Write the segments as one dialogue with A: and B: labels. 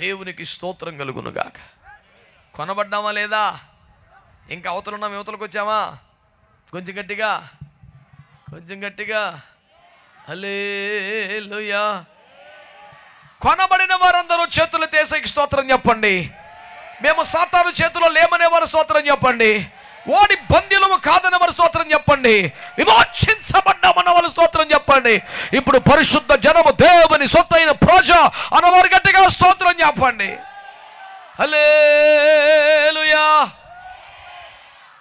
A: దేవునికి స్తోత్రం కలుగునుగాక కొనబడ్డామా లేదా? ఇంకా అవతలున్నాం యువతలకు వచ్చామా? కొంచెం గట్టిగా కొంచెం గట్టిగా. హల్లెలూయా. కొనబడిన వారందరూ చేతులు తీసేకి స్తోత్రం చెప్పండి. మేము సాతాను చేతిలో లేమనే వారు స్తోత్రం చెప్పండి. వాడి బంధ్యులము కాదని మన స్తోత్రం చెప్పండి. విమోచించబడ్డామన్న వాళ్ళ స్తోత్రం చెప్పండి. ఇప్పుడు పరిశుద్ధ జనము దేవుని సొత్తైన ప్రజ అన్నవారు గట్టిగా స్తోత్రం చెప్పండి. హలేలుయా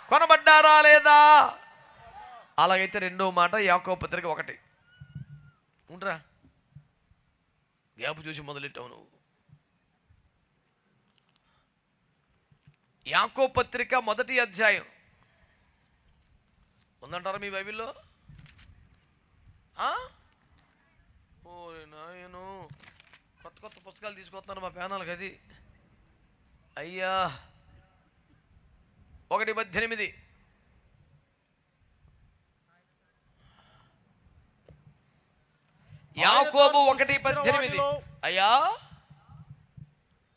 A: కొనబడ్డారా లేదా? అలాగైతే రెండో మాట యాకో పత్రిక ఒకటి. ఉండరా. గ్యాప్ చూసి మొదలెట్టావు నువ్వు. యాకో పత్రిక మొదటి అధ్యాయం. ఉందంటారా మీ బైబిల్లో? ఓరి నాయను. కొత్త కొత్త పుస్తకాలు తీసుకొస్తున్నారు మా పేనాలకు అది. అయ్యా. ఒకటి పద్దెనిమిది. యాకోబు ఒకటి పద్దెనిమిది. అయ్యా.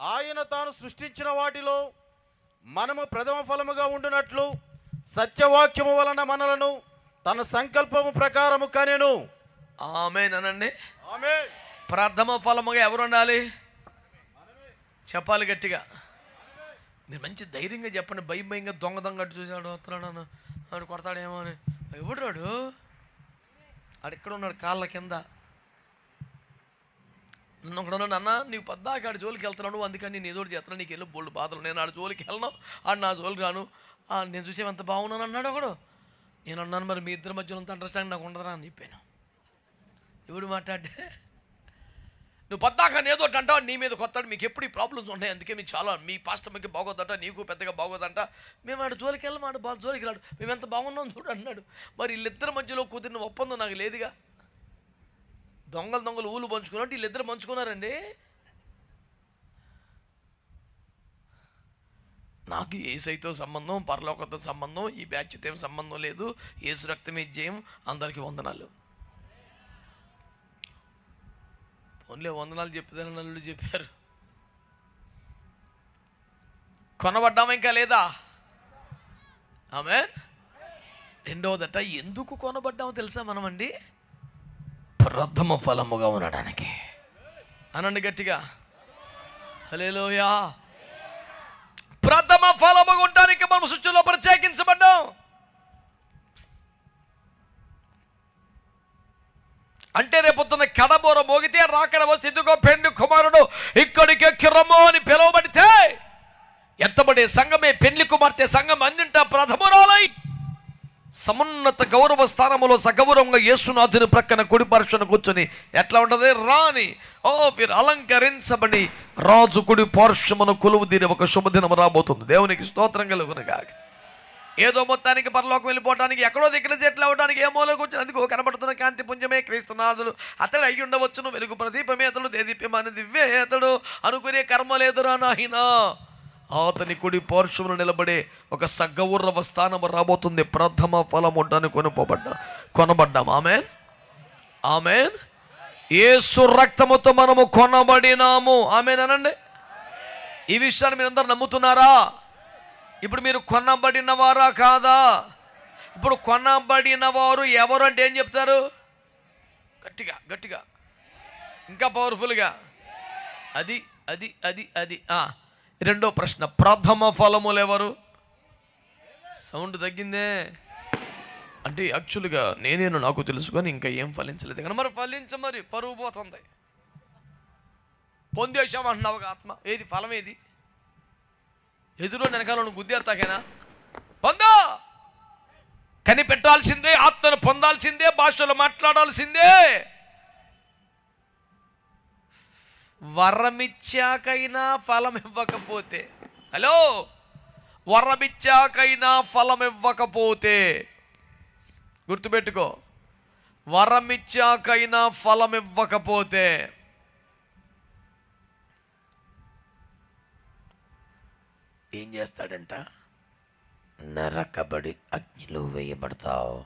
B: ఆయన తాను సృష్టించిన వాటిలో మనము ప్రథమ ఫలముగా ఉండునట్లు సత్యవాక్యము వలన మనలను తన సంకల్పము ప్రకారము కనెను.
A: ఆమె అనండి.
B: ఆమె
A: ప్రథమ ఫలముగా ఎవరు ఉండాలి? చెప్పాలి గట్టిగా. మీరు మంచి ధైర్యంగా చెప్పండి. భయం భయంగా దొంగ దొంగ అటు చూసాడు వస్తున్నాడు ఆడు కొడతాడేమో అని. ఎవడు రాడు? ఆడు ఇక్కడ ఉన్నాడు? కాళ్ళ కింద. నన్ను ఒకడు అన్న నీకు పద్దాక ఆడు జోలికి వెళ్తున్నాడు అందుకని నేను ఏదో చేస్తున్నాను. నీకు వెళ్ళి బోల్డ్ బాధలు. నేను ఆడు జోలికి వెళ్ళను. ఆడు నా జోలికి రాను. నేను చూసేవంత బాగున్నాను అన్నాడు ఒకడు. నేను అన్నాను మరి మీ ఇద్దరి మధ్యలో అంత అండర్స్టాండింగ్ నాకు ఉండదురా అని చెప్పాను. ఎవడు మాట్లాడే నువ్వు పద్దాక ఏదో ఒకటి అంటావు? నీ మీద కొత్త మీకు ఎప్పుడు ఈ ప్రాబ్లమ్స్ ఉంటాయి అందుకే మీకు చాలా మీ పాస్టమ్కి బాగోదంట నీకు పెద్దగా బాగోదంట. మేము ఆడు జోలికి వెళ్ళమాడు బా జోలికి రాడు. మేము ఎంత బాగున్నాం చూడు అన్నాడు. మరి వీళ్ళిద్దరి మధ్యలో కుదిరిన ఒప్పందం నాకు లేదుగా. దొంగలు దొంగలు ఊళ్ళు పంచుకున్నట్టు వీళ్ళిద్దరు పంచుకున్నారండి. నాకు ఏసైతో సంబంధం పరలోకతో సంబంధం ఈ బ్యాచ్తో ఏం సంబంధం లేదు. ఏసు రక్తమే జయం. అందరికీ వందనాలు. ఓన్లీ వందనాలు చెప్తారని నల్లు చెప్పారు. కొనబడ్డామా ఇంకా లేదా? ఆమె రెండవదట ఎందుకు కొనబడ్డామో తెలుసా మనమండి? ప్రథమ ఫలముగా ఉండడానికి. అనండి గట్టిగా. హలేలోయా ప్రథమ ఫలము ఉండడానికి మనం సృష్టిలో ప్రత్యేకించబడ్డాం. అంటే రేపొద్దున కడబోర మోగితే రాకడ వచ్చి పెండు కుమారుడు ఇక్కడికి ఎక్కిరమ్మో అని పిలువబడితే ఎత్తబడే సంఘమే పెళ్ళి కుమార్తె సంఘం అన్నింటా ప్రథమురాలై. సమున్నత గౌరవ స్థానములో సగౌరవంగా యేసునాథుని ప్రక్కన కుడి కూర్చొని ఎట్లా ఉంటుంది? రాని ఓ మీరు అలంకరించబడి రాజు కుడి పార్శ్వమును కొలువు తీరి ఒక శుభదినం రాబోతుంది. దేవునికి స్తోత్రం కలుగునుగా ఏదో మొత్తానికి పరలోకం వెళ్ళిపోవడానికి ఎక్కడో దగ్గర చెట్లు అవ్వడానికి ఏ మూలకు అందుకు కనబడుతున్న కాంతి పుంజమే క్రీస్తునాథుడు. అతడు అయి ఉండవచ్చును వెలుగు ప్రదీపమే అతడు దేదీప్యమైన దివ్యే అతడు. అనుకునే కర్మ లేదురా నాయనా అతని కుడి పార్శ్వమును నిలబడే ఒక సగ్గవుర్రవ స్థానం రాబోతుంది. ప్రథమ ఫలం ఉండని కొనుకోబడ్డా కొనబడ్డాం. ఆమె ఆమె ఏసు రక్తముతో మనము కొనబడినాము. ఆమెనండి ఈ విషయాన్ని మీరు అందరు నమ్ముతున్నారా? ఇప్పుడు మీరు కొనబడిన వారా కాదా? ఇప్పుడు కొనబడిన వారు ఎవరు అంటే ఏం చెప్తారు? గట్టిగా గట్టిగా. ఇంకా పవర్ఫుల్గా అది అది అది అది. ఆ, రెండో ప్రశ్న ప్రథమ ఫలములు ఎవరు సౌండ్ తగ్గిందే. అంటే యాక్చువల్గా నేనేను నాకు తెలుసుకొని ఇంకా ఏం ఫలించలేదు. కానీ మరి ఫలించ మరి పరువు పోతుంది. పొందేశామంటున్నావు ఆత్మ. ఏది? ఫలం ఏది? ఎదురు వెనకాలను గుద్దేస్తాకేనా పొందా! కనిపెట్టాల్సిందే ఆత్మను పొందాల్సిందే భాషలో మాట్లాడాల్సిందే. వరమిచ్చాకైనా ఫలం ఇవ్వకపోతే హలో? వరమిచ్చాకైనా ఫలం ఇవ్వకపోతే గుర్తుపెట్టుకో. వరమిచ్చాకైనా ఫలం ఇవ్వకపోతే ఏం చేస్తాడంట? నరకబడి అగ్నిలో వేయబడతావు.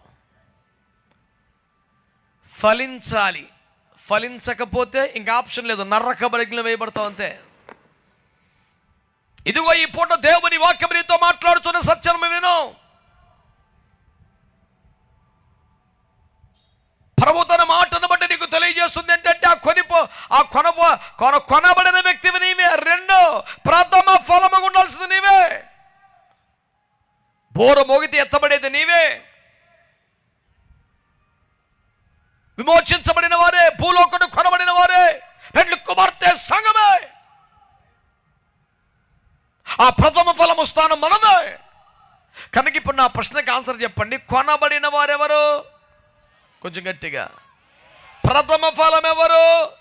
A: ఫలించాలి. ఫలించకపోతే ఇంకా ఆప్షన్ లేదు. నర్రక అగ్నిలో వేయబడతావు అంతే. ఇదిగో ఈ పూట దేవుని వాక్యం నీతో మాట్లాడుచున్న సత్యం విను. ప్రభు తన మాటను బట్టి నీకు తెలియజేస్తుంది ఏంటంటే ఆ కొనిపో ఆ కొనపో కొన కొనబడిన వ్యక్తివి నీవే. రెండు ప్రథమ ఫలము ఉండాల్సింది నీవే. బోర మోగితే ఎత్తబడేది నీవే. విమోచించబడిన వారే భూలోకుడు కొనబడిన వారే పెండ్లి కుమార్తె సంగమే ఆ ప్రథమ ఫలము స్థానం మనదే. కనుక ఇప్పుడు నా ప్రశ్నకి ఆన్సర్ చెప్పండి. కొనబడిన వారెవరు కొంచెం గట్టిగా. ప్రథమ ఫలం ఎవరు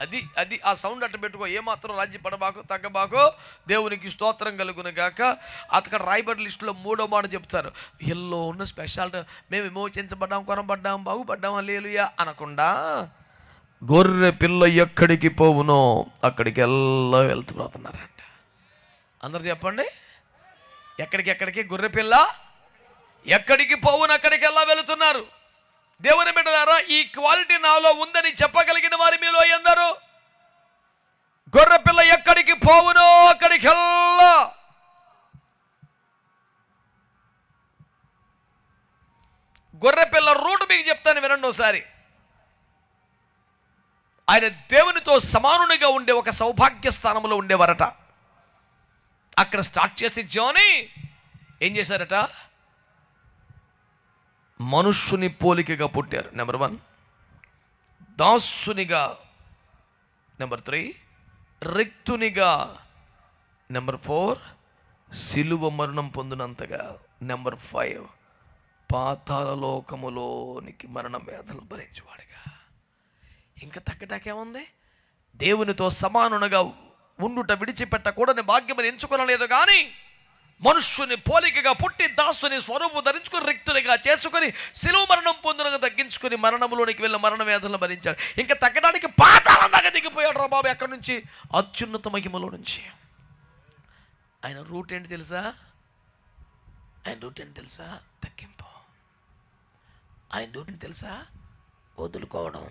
A: అది అది ఆ సౌండ్ అట్ట పెట్టుకో ఏమాత్రం రాజ్య పడబాకు తగ్గబాకు దేవునికి స్తోత్రం కలుగును గాక. అక్కడ రాయబడి లిస్టులో మూడో మాట చెప్తారు ఎల్లో ఉన్న స్పెషాలిటీ మేము విమోచించబడ్డాం కొనబడ్డాం బాగుపడ్డాం లేలుయా అనకుండా గొర్రె పిల్ల ఎక్కడికి పోవునో అక్కడికి ఎల్లో వెళ్తున్నారంట అందరు చెప్పండి ఎక్కడికి ఎక్కడికి గొర్రె పిల్ల? ఎక్కడికి పోవును అక్కడికి ఎలా వెళుతున్నారు? దేవుని బిడ్డలారా ఈ క్వాలిటీ నాలో ఉందని చెప్పగలిగిన వారి మీలో ఎందరు? గొర్రె పిల్ల ఎక్కడికి పోవునో అక్కడికి వెళ్ళా గొర్రె పిల్ల రూట్ మీకు చెప్తాను వినండి ఒకసారి. ఆయన దేవునితో సమానునిగా ఉండే ఒక సౌభాగ్య స్థానంలో ఉండేవారట. అక్కడ స్టార్ట్ చేసి జోని ఏం చేశారట? మనుష్యుని పోలికగా పుట్టారు. నెంబర్ వన్ దాసునిగా. నెంబర్ త్రీ రిక్తునిగా. నెంబర్ ఫోర్ సిలువ మరణం పొందినంతగా. నెంబర్ ఫైవ్ పాతాళలోకములోనికి మరణ వేదలు భరించేవాడిగా. ఇంకా తగ్గటాకేముంది దేవునితో సమానునగా ఉండుట విడిచిపెట్టకూడని భాగ్యమని ఎంచుకొనలేదు కానీ మనుష్యుని పోలికగా పుట్టి దాసుని స్వరూపు ధరించుకుని రిక్తునిగా చేసుకుని శిలువ మరణం పొందునగా తగ్గించుకుని మరణంలోనికి వెళ్ళి మరణ వేదనలు భరించాడు. ఇంకా తగ్గడానికి పాతాలందాకా దిగిపోయాడు రా బాబు ఎక్కడి నుంచి? అత్యున్నత మహిమలో నుంచి. ఆయన రూట్ ఏంటి తెలుసా? ఆయన రూట్ ఏంటి తెలుసా? తగ్గింపు. ఆయన రూట్ ఏంటి తెలుసా? వదులుకోవడం.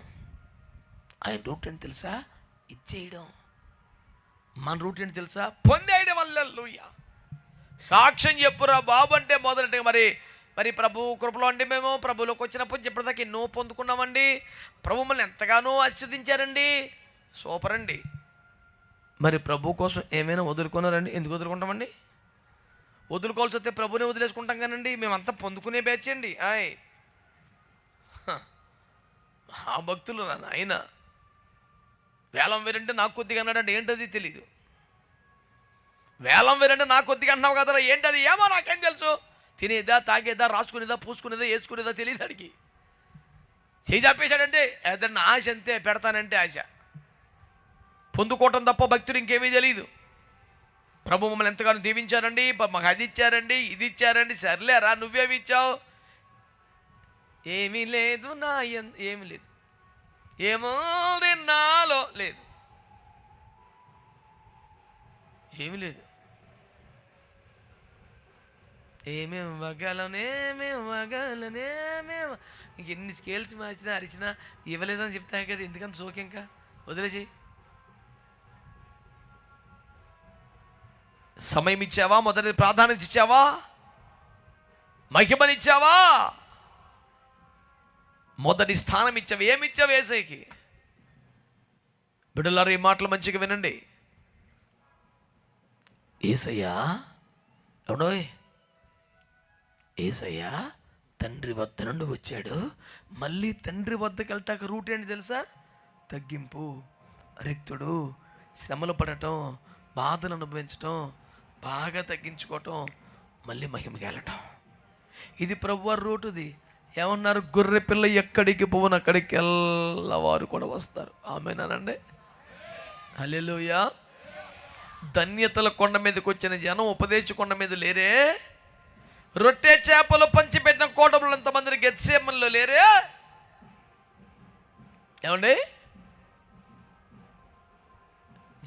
A: ఆయన రూట్ ఏంటి తెలుసా? ఇచ్చేయడం. మన రూట్ ఏంటి తెలుసా? పొందేయడం. వల్ల సాక్ష్యం చెప్పురా బాబు అంటే మొదలెట్ట మరి మరి ప్రభు కృపలో అండి మేము. ప్రభులోకి వచ్చినప్పుడు ఇప్పటిదాకా ఎన్నో పొందుకున్నామండి. ప్రభు మమ్మల్ని ఎంతగానో ఆశీర్వదించారండి. సూపర్ అండి. మరి ప్రభు కోసం ఏమైనా వదులుకున్నారండి? ఎందుకు వదులుకుంటామండి? వదులుకోవాల్సి వస్తే ప్రభుని వదిలేసుకుంటాం కానండి. మేమంతా పొందుకునే బ్యాచ్ అండి. ఆయ్. హ. ఆ భక్తులు నాయన. వేలం వేరంటే నాకు కొద్దిగా అన్నాడంటే ఏంటది తెలీదు. వేలం వేరంటే నాకు కొద్దిగా అంటున్నావు కదరా అది ఏమో నాకేం తెలుసు. తినేదా తాగేదా రాసుకునేదా పూసుకునేదా వేసుకునేదా తెలియదు అడిగి చేయి చెప్పేశాడంటే ఏదన్నా ఆశ అంతే పెడతానంటే ఆశ. పొందుకోవటం తప్ప భక్తుడు ఇంకేమీ తెలియదు ప్రభు మమ్మల్ని ఎంతగానో దీవించారండి మాకు అది ఇచ్చారండి ఇది ఇచ్చారండి సర్లేరా నువ్వేమి ఇచ్చావు. ఏమీ లేదు నా ఏమి ఏమీ లేదు. ఏమో నాలో లేదు. ఏమీ లేదు. ఏమేమి ఇవ్వగలను ఏమేమి ఇంక ఎన్ని స్కేల్స్ మార్చినా అరిచినా ఇవ్వలేదని చెప్తా కదా ఎందుకంత సోకి ఇంకా వదిలేసి సమయం ఇచ్చావా? మొదటి ప్రాధాన్యత ఇచ్చావా? మహిమనిచ్చావా మొదటి స్థానం ఇచ్చావు. ఏమిచ్చావు ఏసైకి? బిడ్డలారు ఈ మాటలు మంచిగా వినండి. ఏసయ్యా? ఎవడోయ్? ఏసయ్యా తండ్రి వద్ద నుండి వచ్చాడు. మళ్ళీ తండ్రి వద్దకు వెళ్ళటాక రూట్ ఏంటి తెలుసా? తగ్గింపు. రిక్తుడు శ్రమలు పడటం బాధలు అనుభవించటం బాగా తగ్గించుకోవటం మళ్ళీ మహిమకి వెళ్ళటం. ఇది ప్రభువారి రూటుది. ఏమన్నారు? గొర్రె పిల్ల ఎక్కడికి పోవను అక్కడికి వారు కూడా వస్తారు. ఆమెనానండి హల్లెలూయా. ధన్యతల కొండ మీదకి వచ్చిన జనం ఉపదేశ కొండ మీద లేరే. రొట్టె చేపలు పంచిపెట్టిన కోటములు ఎంతమంది గెత్సేమల్లో లేరే? ఏమండి?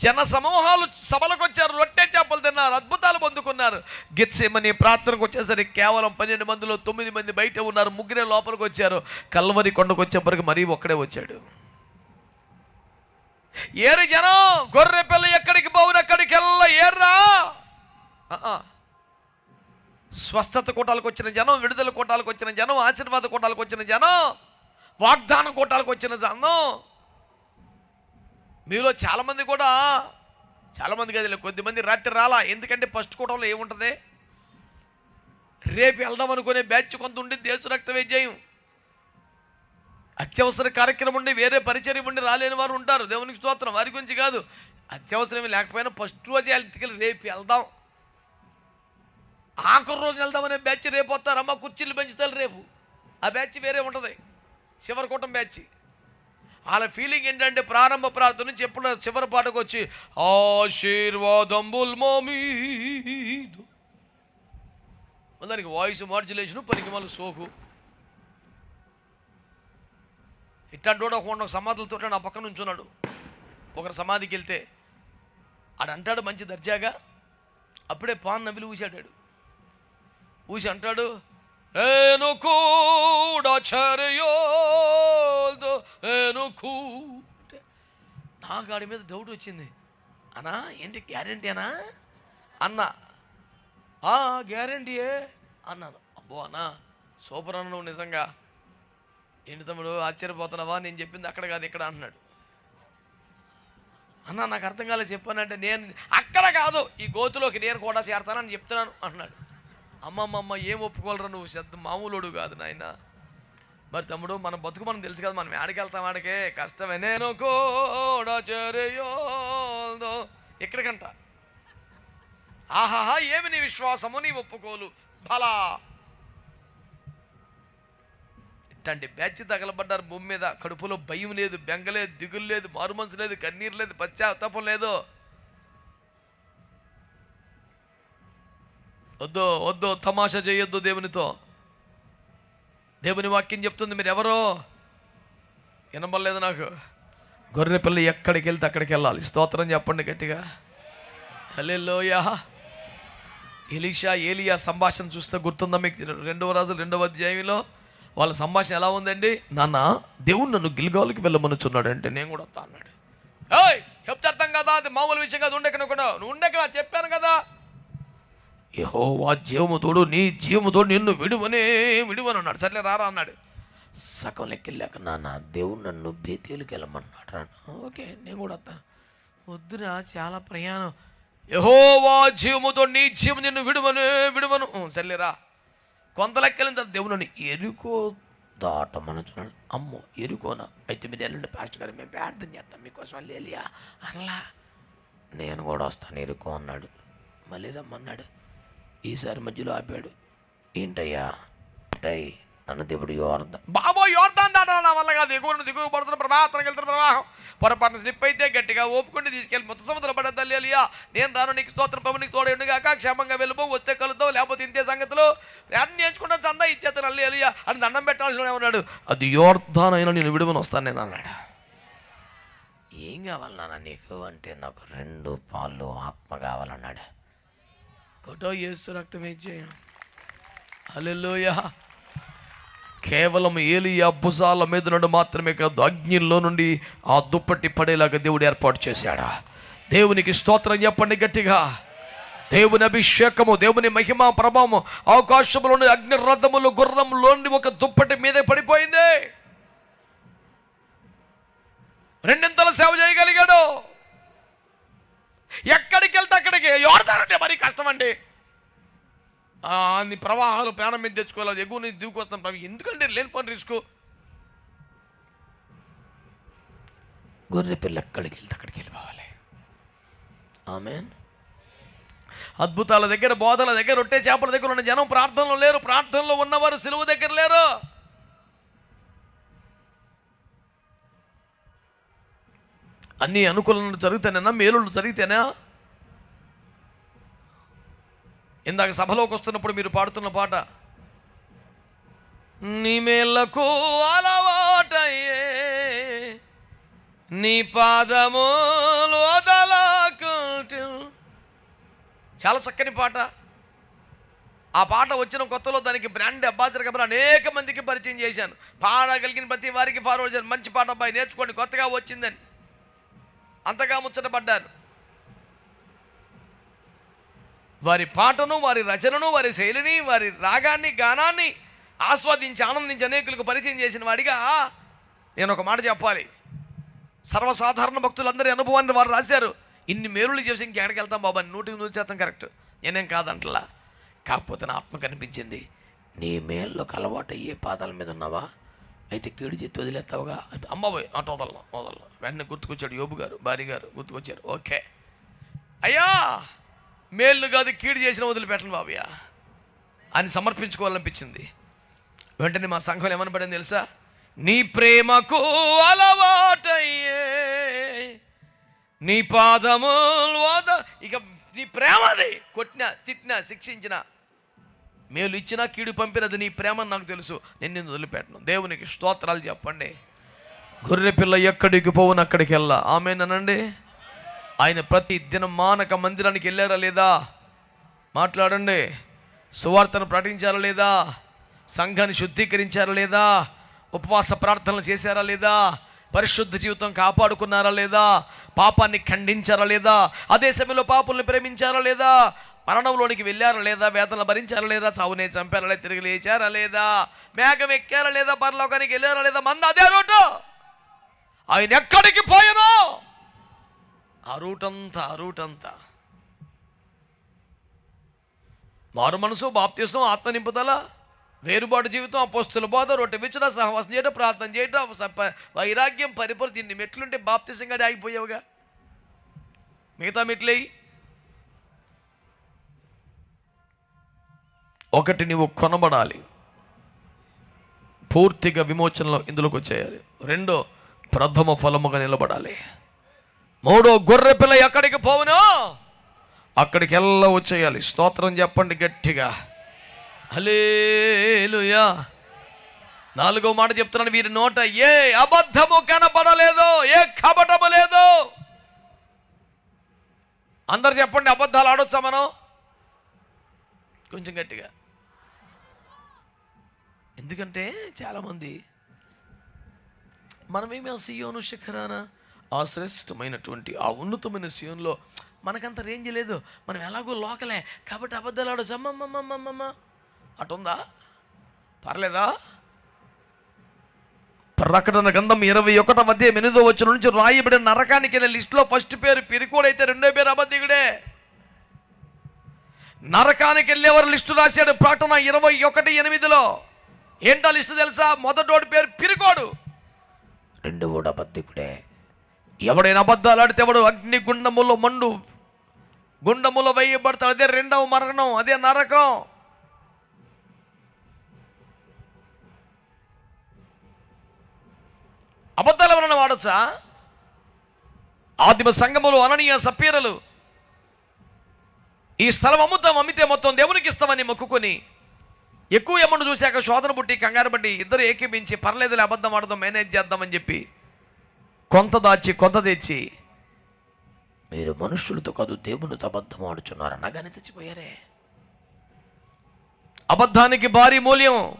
A: జన సమూహాలు సభలకు వచ్చారు రొట్టె చేపలు తిన్నారు అద్భుతాలు పొందుకున్నారు. గెత్సేమని ప్రార్థనకు వచ్చేసరికి కేవలం పన్నెండు మందిలో తొమ్మిది మంది బయట ఉన్నారు ముగ్గురే లోపలికి వచ్చారు కల్వరి కొండకు వచ్చేప్పటికి మరీ ఒక్కడే వచ్చాడు. ఏరు జనం గొర్రె పిల్ల ఎక్కడికి పోవును వెళ్ళ ఏర్రా స్వస్థత కూటాలకు వచ్చిన జనం విడుదల కూటాలకు వచ్చిన జనం ఆశీర్వాద కూటాలకు వచ్చిన జనం వాగ్దాన కూటాలకు వచ్చిన జనం. మీలో చాలామంది కూడా చాలామంది గదిలో కొద్దిమంది రాత్రి రాలా ఎందుకంటే ఫస్ట్ కూటంలో ఏముంటుంది? రేపు వెళ్దాం అనుకునే బ్యాచ్ కొంత ఉండి దేశ రక్త విజయం. అత్యవసర కార్యక్రమం ఉండి వేరే పరిచర్య ఉండి రాలేని వారు ఉంటారు. దేవునికి స్తోత్రం. వారి గురించి కాదు. అత్యవసరం లేకపోయినా ఫస్ట్ రోజు వెళ్తే రేపు వెళ్దాం. ఆఖరి రోజు వెళ్దామనే బ్యాచ్ రేపు వస్తారమ్మ కుర్చీలు పెంచుతారు రేపు. ఆ బ్యాచ్ వేరే ఉంటుంది. శివరకూటం కూటం బ్యాచ్. వాళ్ళ ఫీలింగ్ ఏంటంటే ప్రారంభ ప్రార్థన నుంచి ఎప్పుడు చివరి పాటకు వచ్చి ఆశీర్వాదంబుల్ మోమీదు దానికి వాయిస్ మాడ్యులేషన్ పనికి మళ్ళీ సోకు. ఇట్లాంటి ఒక సమాధులతో నా పక్కన ఉంచున్నాడు ఒకరు సమాధికి వెళ్తే ఆడంటాడు మంచి దర్జాగా. అప్పుడే పాన్ నవ్విలు ఊసాడాడు ఊసి అంటాడు నేను కూడా చర్యోల్దో నేను అంటే నాకు ఆడి మీద డౌట్ వచ్చింది. అన్నా ఏంటి గ్యారంటీనా అన్నా? ఆ గ్యారంటీయే అన్నాను. అబ్బో అన్నా సూపర్ అన్న నువ్వు నిజంగా. ఏంటి తమ్ముడు ఆశ్చర్యపోతున్నావా? నేను చెప్పింది అక్కడ కాదు ఇక్కడ అంటున్నాడు అన్న నాకు అర్థం కాలేదు చెప్పానంటే నేను అక్కడ కాదు ఈ గోతులోకి నేను కూడా చేరతానని చెప్తున్నాను అన్నాడు. అమ్మమ్మమ్మ ఏం ఒప్పుకోలరా నువ్వు? శబ్ద మామూలుడు కాదు నాయన. మరి తమ్ముడు మన బతుకు మనం తెలుసు కదా మనం ఆడికి వెళ్తాం ఆడికే కష్టమే. నేను కూడా ఎక్కడికంట? ఆహాహా ఏమి నీ విశ్వాసము? నీ ఒప్పుకోలు. ఫలా ఇట్టండి బ్యాచ్ తగలబడ్డారు భూమి మీద. కడుపులో భయం లేదు బెంగలేదు దిగులు లేదు మారుమనసు లేదు కన్నీరు లేదు పశ్చాత్తాపం లేదు. వద్దు వద్దు తమాషా చేయొద్దు దేవునితో. దేవుని వాక్యం చెప్తుంది మీరు ఎవరో వినబడలేదు నాకు. గొర్రె పిల్ల ఎక్కడికి వెళ్తే అక్కడికి వెళ్ళాలి. స్తోత్రం చెప్పండి గట్టిగా. హలేలోయా ఎలీషా ఏలియా సంభాషణ చూస్తే గుర్తుందా మీకు? రెండవ రాజు రెండవ అధ్యాయంలో వాళ్ళ సంభాషణ ఎలా ఉందండి? నాన్న దేవుడు నన్ను గిల్గాలకి వెళ్ళమనుచున్నాడు అంటే నేను కూడా వస్తా అన్నాడు. చెప్తే అర్థం కదా? అది మామూలు విషయం కాదు ఉండెక్కడ కూడా నువ్వు ఉండెక్కడ చెప్పాను కదా. యహోవా జీవముతోడు నీ జీవముతోడు నిన్ను విడువనే విడువని అన్నాడు సర్లే రారా అన్నాడు. సగం లెక్కెళ్ళాక నా దేవుడు నన్ను బేతీలకు వెళ్ళమన్నాడు రా ఓకే నేను కూడా వస్తాను వద్దురా చాలా ప్రయాణం. యహోవా జీవముతో నీ జీవం నిన్ను విడువను విడువను. చల్లేరా సర్లేరా కొంత లెక్కలిన దేవుడు నన్ను ఎరుకో దాటమని చూడండి అమ్మో ఎరుకోనా? అయితే మీరు ఎల్లుండి పాస్టర్ గారు మేము ప్రార్థన చేస్తాం మీకోసం. లేలియా అనలా నేను కూడా వస్తాను ఎరుకో అన్నాడు. మళ్ళీ రమ్మన్నాడు. ఈసారి మధ్యలో ఆపాడు. ఏంటయ్యా? టై నన్ను దేవుడు యోర్ధన్ బాబో యోర్ధన్ దాటా నా వల్ల కాదు. ఎగువను దిగువ పడుతున్న ప్రవాహం వెళ్తున్న ప్రవాహం. పొరపాటున స్లిప్ అయితే గట్టిగా ఓపుకుండి తీసుకెళ్ళి మొత్తం సముద్రం పడ్డ తల్లి అలియా. నేను రాను నీకు స్తోత్రం పవన్ నీకు తోడు ఉండగాక క్షేమంగా వెళ్ళిపో వస్తే కలుద్దాం లేకపోతే ఇంతే సంగతులు. అన్ని నేర్చుకుంటాను చందా ఇచ్చేస్తాను అల్లి అలియా. అని దండం పెట్టాల్సిన ఉన్నాడు. అది యోర్దాన్ అయినా నేను విడుమని వస్తాను నేను అన్నాడు. ఏం కావాలి నాన్న నీకు? అంటే నాకు రెండు పాలు ఆత్మ కావాలన్నాడు. కొటో ఏసు రక్తం ఇచ్చేయ హల్లెలూయా. కేవలం ఏలియా భుజాల మీద నుండి మాత్రమే కాదు అగ్నిలో నుండి ఆ దుప్పటి పడేలాగా దేవుడు ఏర్పాటు చేశాడా? దేవునికి స్తోత్రం చెప్పండి గట్టిగా. దేవుని అభిషేకము దేవుని మహిమ ప్రభావము అవకాశంలోని అగ్ని రథములు గుర్రంలోని ఒక దుప్పటి మీదే పడిపోయింది. రెండింతల సేవ చేయగలిగాడు. ఎక్కడికి వెళ్తే అక్కడికి? ఎవరిదారంటే మరీ? కష్టం అండి అన్ని ప్రవాహాలు ప్రాణం మీద తెచ్చుకోవాలి. ఎగువ నుంచి దిగుకొస్తాం ప్రభు. ఎందుకండి లేని పని రిస్క్? గొర్రె పిల్ల ఎక్కడికి వెళ్తే అక్కడికి వెళ్ళిపోవాలి. ఆమెన్. అద్భుతాల దగ్గర బోధల దగ్గర రొట్టె చేపల దగ్గర ఉన్న జనం ప్రార్థనలో లేరు. ప్రార్థనలో ఉన్నవారు సిలువ దగ్గర లేరు. అన్ని అనుకూలనలు జరుగుతానేనా మేలులు జరిగితేనా? ఇందాక సభలోకి వస్తున్నప్పుడు మీరు పాడుతున్న పాట నీ మేళ్ళకు అలవాటయ్యే నీ పాదములు చాలా చక్కని పాట. ఆ పాట వచ్చిన కొత్తలో దానికి బ్రాండ్ అబ్బాచర్ కబర్ అనేక మందికి పరిచయం చేశాను. పాడగలిగిన ప్రతి వారికి ఫార్వర్డ్ చేశాను. మంచి పాట అబ్బాయి నేర్చుకోండి కొత్తగా వచ్చిందని. అంతగా ముచ్చటపడ్డారు. వారి పాటను వారి రచనను వారి శైలిని వారి రాగాన్ని గానాన్ని ఆస్వాదించి ఆనందించి అనేకులకు పరిచయం చేసిన వాడిగా నేను ఒక మాట చెప్పాలి. సర్వసాధారణ భక్తులందరి అనుభవాన్ని వారు రాశారు. ఇన్ని మేలులు చేసి ఇంకెక్కడికి వెళ్తాం బాబా? అని నూటికి నూరు శాతం కరెక్ట్. నేనేం కాదంటలా. కాకపోతే నా ఆత్మ కనిపించింది నీ మేల్లో అలవాటు అయ్యే పాదాల మీద ఉన్నావా? అయితే కీడు చేతి వదిలేస్తావుగా? అంటే అమ్మబోయ్ అటు వదలను వదలను వెంటనే గుర్తుకొచ్చాడు యోబు గారు భార్య గారు గుర్తుకొచ్చారు. ఓకే. అయ్యా! మేళ్ళు కాదు కీడు చేసిన వదిలిపెట్టను బాబయ్య అని సమర్పించుకోవాలనిపించింది. వెంటనే మా సంఘం ఏమని పడింది తెలుసా? నీ ప్రేమకు అలవాటయ్యే. నీ పాదము ఇక నీ ప్రేమది కొట్టిన తిట్టిన శిక్షించిన మేలు ఇచ్చినా కీడు పంపినది నీ ప్రేమ నాకు తెలుసు. నేను నిన్ను వదిలిపెట్టను. దేవునికి స్తోత్రాలు చెప్పండి. గొర్రె పిల్ల ఎక్కడికి పోవును అక్కడికి వెళ్ళా. ఆమెనండి ఆయన ప్రతి దినం మానక మందిరానికి వెళ్ళారా లేదా? మాట్లాడండి. సువార్తను ప్రకటించారా లేదా? సంఘాన్ని శుద్ధీకరించారా లేదా? ఉపవాస ప్రార్థనలు చేశారా లేదా? పరిశుద్ధ జీవితం కాపాడుకున్నారా లేదా? పాపాన్ని ఖండించారా లేదా? అదే సమయంలో పాపుల్ని ప్రేమించారా లేదా? మరణంలోనికి వెళ్ళారా లేదా? వేదనలు భరించారా లేదా? చావునే చంపారా లేదా? తిరిగి లేచారా లేదా? మేఘం ఎక్కారా లేదా? పరలోకానికి వెళ్ళారా లేదా? మంద అదే రూటు. ఆయన ఎక్కడికి పోయానో ఆ రూటంతా ఆ రూటంతా. మారు మనసు బాప్తిసం ఆత్మ నింపుదల వేరుబాటు జీవితం అపోస్తుల బోధ రొట్టె విచ్చిన సహవాసం చేయడం ప్రార్థన చేయడం వైరాగ్యం పరిపూర్తి ఇన్ని మెట్లుంటే బాప్తిసంగా ఆగిపోయావుగా. మిగతా మెట్లేయి? ఒకటి నువ్వు కొనబడాలి. పూర్తిగా విమోచనలో ఇందులోకి వచ్చేయాలి. రెండో ప్రథమ ఫలముగా నిలబడాలి. మూడో గొర్రె పిల్ల ఎక్కడికి పోవును? అక్కడికి ఎల్ల వచ్చేయాలి. స్తోత్రం చెప్పండి గట్టిగా. హలేలుయా నాలుగో మాట చెప్తున్నాను వీరి నోట ఏ అబద్ధము కనపడలేదు ఏ కపటము లేదు. అందరు చెప్పండి అబద్ధాలు ఆడొచ్చా మనం? కొంచెం గట్టిగా. ఎందుకంటే చాలామంది మనమేమి ఆ సియోను శిఖరాన? ఆ శ్రేష్టమైనటువంటి ఆ ఉన్నతమైన సియోన్లో మనకంత రేంజ్ లేదు. మనం ఎలాగో లోకలే. కాబట్టి అబద్ధాలు ఆడొచ్చు అమ్మమ్మమ్మమ్మమ్మ అటుందా పర్లేదా? ప్రకటన గంధం ఇరవై ఒకటో మధ్య ఎనిమిదో వచ్చిన నుంచి రాయబడిన నరకానికి వెళ్ళే లిస్టులో ఫస్ట్ పేరు పిరికోడైతే రెండో పేరు అబద్ధికుడే. నరకానికి వెళ్ళేవారు లిస్టు రాశాడు ప్రకటన ఇరవై ఒకటి ఎనిమిదిలో. ఏంటో లిస్టు తెలుసా? మొదటోడి పేరు పిరికోడు. కూడా అబద్ధికుడే. ఎవడైనా అబద్ధాలు ఆడితే ఎవడు అగ్ని గుండములో మండు. గుండములో వేయబడతాడు అదే రెండవ మరణం అదే నరకం. అబద్ధాలు ఎవరైనా వాడచ్చా? ఆదిమ సంఘములు అననీయ సపీరలు ఈ స్థలం అమ్ముతాం అమ్మితే మొత్తం దేవునికి ఇస్తామని మొక్కుకొని ఎక్కువ ఎమ్మను చూశాక శోధన పుట్టి కంగారు పట్టి ఇద్దరు ఏకీపించి పర్లేదులే అబద్ధం ఆడదాం మేనేజ్ చేద్దామని చెప్పి కొంత దాచి కొంత తెచ్చి మీరు మనుష్యులతో కాదు దేవునితో అబద్ధం ఆడుచున్నారు అనగానే తెచ్చిపోయారే. అబద్ధానికి భారీ మూల్యం.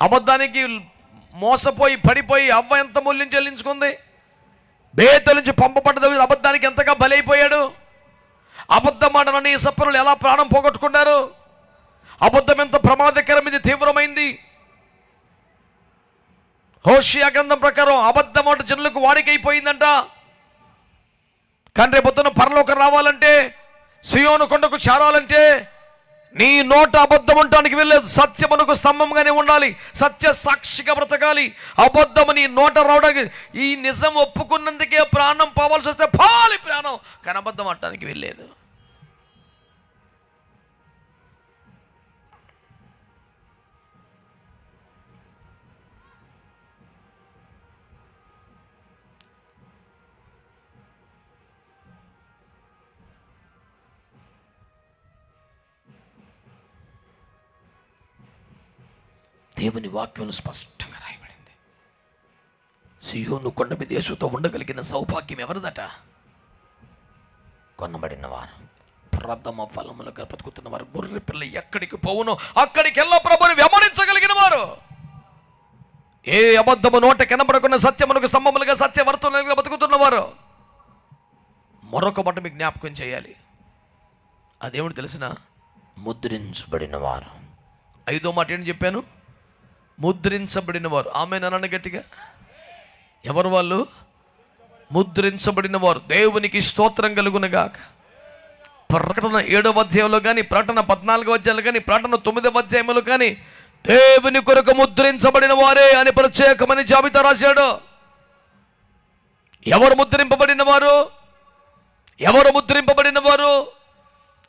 A: అబద్ధానికి మోసపోయి పడిపోయి అవ్వ ఎంత మూల్యం చెల్లించుకుంది? బేత నుంచి పంపబడ్డ అబద్ధానికి ఎంతగా బలైపోయాడు? అబద్ధం ఆడనని సప్పనులు ఎలా ప్రాణం పోగొట్టుకున్నారు? అబద్ధం ఎంత ప్రమాదకరమైంది తీవ్రమైంది? హోషియా గ్రంథం ప్రకారం అబద్ధం ఆట జనులకు వాడికైపోయిందంట. కానీ రేపొద్దున పరలోకం రావాలంటే సియోను కొండకు చేరాలంటే నీ నోట అబద్ధం ఉండటానికి వెళ్ళలేదు సత్యమునకు స్తంభంగానే ఉండాలి. సత్య సాక్షిగా బ్రతకాలి. అబద్ధము నీ నోట రావడానికి ఈ నిజం ఒప్పుకున్నందుకే ప్రాణం పోవాల్సి వస్తే పాలి ప్రాణం. కానీ అబద్ధం వెళ్ళలేదు దేవుని వాక్యం స్పష్టంగా రాయబడింది. సియోను కొండ మీద యేసుతో ఉండగలిగిన సౌభాగ్యం ఎవరిదట? కొనబడిన వారు. ప్రథమ ఫలములుగా బ్రతుకుతున్న వారు. గొర్రె పిల్ల ఎక్కడికి పోవునో? అక్కడికి వెళ్ళ ప్రభుని వెమరించగలిగిన వారు. ఏ అబద్ధము నోట కనబడకున్న సత్యమునకు స్తంభములుగా సత్యవర్తనులుగా బతుకుతున్నవారు మరొక మాట మీకు జ్ఞాపకం చేయాలి. అదేమిటి తెలిసిన ముద్రించబడిన వారు. ఐదో మాట ఏంటి చెప్పాను? ముద్రించబడిన వారు ఆమె నన్ను గట్టిగా. ఎవరు వాళ్ళు? ముద్రించబడిన వారు దేవునికి స్తోత్రం కలుగునగాక. ప్రకటన ఏడవ అధ్యాయంలో కానీ ప్రకటన పద్నాలుగో అధ్యాయంలో కానీ ప్రకటన తొమ్మిదవ అధ్యాయంలో కానీ దేవుని కొరకు ముద్రించబడిన వారే అని ప్రత్యేకమని జాబితా రాశాడు. ఎవరు ముద్రింపబడిన వారు ఎవరు ముద్రింపబడిన వారు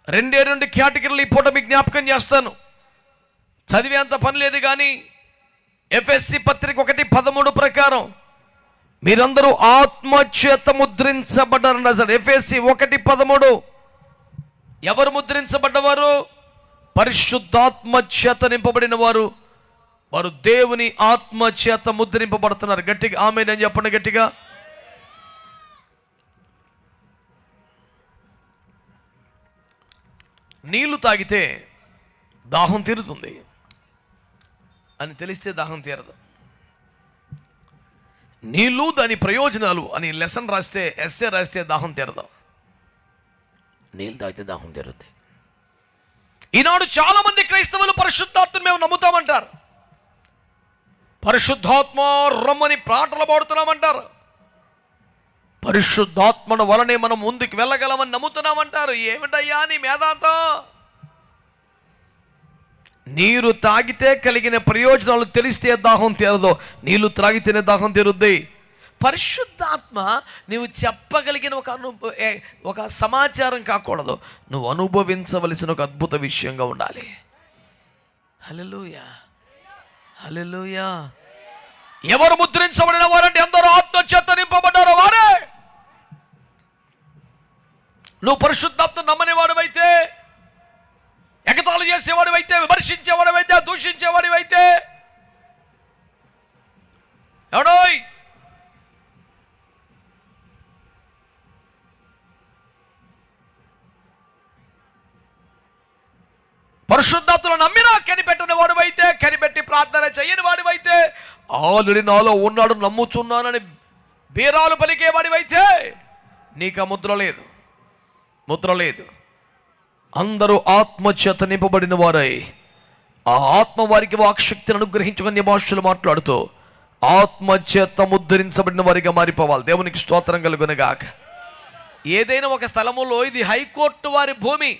A: రెండే రెండు కేటగిరీలు ఈ పూట మీకు జ్ఞాపకం చేస్తాను. చదివేంత పని లేదు కానీ ఎఫ్ఎస్సి పత్రిక ఒకటి పదమూడు ప్రకారం మీరందరూ ఆత్మచేత ముద్రించబడ్డారన్న సార్. ఎఫ్ఎస్సి ఒకటి పదమూడు ఎవరు ముద్రించబడ్డవారు? పరిశుద్ధాత్మచేత నింపబడిన వారు వారు దేవుని ఆత్మచేత ముద్రింపబడుతున్నారు. గట్టిగా ఆమె నేను చెప్పండి గట్టిగా. నీళ్ళు తాగితే దాహం తీరుతుంది. అని తెలిస్తే దాహం తీరదు. నీళ్ళు దాని ప్రయోజనాలు అని లెసన్ రాస్తే ఎస్ఏ రాస్తే దాహం తీరదు. నీళ్ళు తాగితే దాహం తీరుద్ది. ఈనాడు చాలా మంది క్రైస్తవులు పరిశుద్ధాత్మను మేము నమ్ముతామంటారు. పరిశుద్ధాత్మ రమ్మని పాటలు పాడుతున్నామంటారు. పరిశుద్ధాత్మను వలనే మనం ముందుకు వెళ్ళగలమని నమ్ముతున్నామంటారు. ఏమిటయ్యా నీ మేధాంతం? నీరు తాగితే కలిగిన ప్రయోజనాలు తెలిస్తే దాహం తీరదు. నీళ్ళు త్రాగితేనే దాహం తీరుద్ది. పరిశుద్ధాత్మ నువ్వు చెప్పగలిగిన ఒక అను ఒక సమాచారం కాకూడదు. నువ్వు అనుభవించవలసిన ఒక అద్భుత విషయంగా ఉండాలి. హలలుయా హలలుయా ఎవరు ముద్రించబడిన వారంటే ఎందరో ఆత్మచేత నింపబడ్డారో వారే. నువ్వు పరిశుద్ధాత్మ నమ్మని వాడివైతే ఎగతాలు చేసేవాడివైతే విమర్శించేవాడివైతే దూషించేవాడివైతే. ఎవడోయ్? పరిశుద్ధాత్మను నమ్మినా కనిపెట్టని వాడివైతే కనిపెట్టి ప్రార్థన చేయని వాడివైతే ఆల్రెడీ నాలో ఉన్నాడు నమ్ముచున్నానని బీరాలు పలికే వాడివైతే నీకు ముద్ర లేదు. ముద్ర లేదు. అందరూ ఆత్మచేత నింపబడిన వారై. ఆ ఆత్మ వారికి వాక్శక్తిని అనుగ్రహించుకుని భాషలు మాట్లాడుతూ ఆత్మచేత ముద్రించబడిన వారిగా మారిపోవాలి. దేవునికి స్తోత్రం కలుగునగాక. ఏదైనా ఒక స్థలములో ఇది హైకోర్టు వారి భూమి.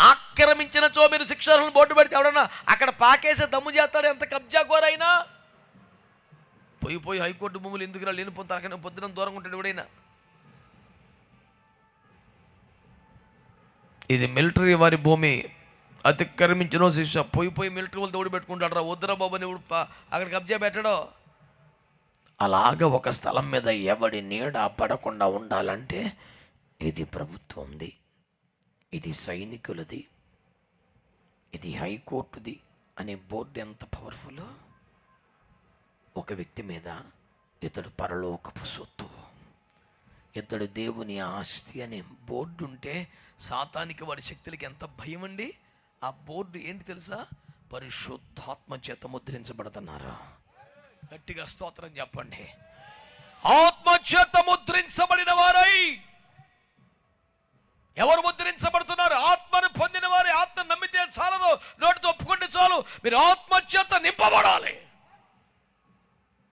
A: ఆక్రమించినచో మీరు శిక్షలను బోర్డు పెడితే ఎవడన్నా అక్కడ పాకేసే దమ్ము చేస్తాడు ఎంత కబ్జా కోరైనా పోయి పోయి హైకోర్టు భూములు ఎందుకు లేని పొంత అక్కడ పొద్దున దూరంగా ఉంటాడు ఎవడైనా? ఇది మిలిటరీ వారి భూమి. అతిక్రమించిన శిక్ష పోయి పోయి మిలిటరీ వాళ్ళు తోడు పెట్టుకుంటాడు రా. వద్దురా బాబు అని అక్కడ కబ్జా పెట్టడో. అలాగ ఒక స్థలం మీద ఎవడి నీడ పడకుండా ఉండాలంటే ఇది ప్రభుత్వంది. ఇది సైనికులది. ఇది హైకోర్టుది అనే బోర్డు ఎంత పవర్ఫుల్ ఒక వ్యక్తి మీద ఇతడు పరలోకపు సొత్తు. ఇతడు దేవుని ఆస్తి అనే బోర్డు ఉంటే సాతానికి వాడి శక్తులకి ఎంత భయం అండి? ఆ బోర్డు ఏంటి తెలుసా? పరిశుద్ధాత్మ చేత ముద్రించబడుతున్నారు? గట్టిగా స్తోత్రం చెప్పండి. ఆత్మ చేత ముద్రించబడిన వారై ఎవరు ముద్రించబడుతున్నారు? ఆత్మను పొందిన వారి ఆత్మ నమ్మితే చాలదు నోటితో ఒప్పుకుంటే చాలు. మీరు ఆత్మ చేత నింపబడాలి.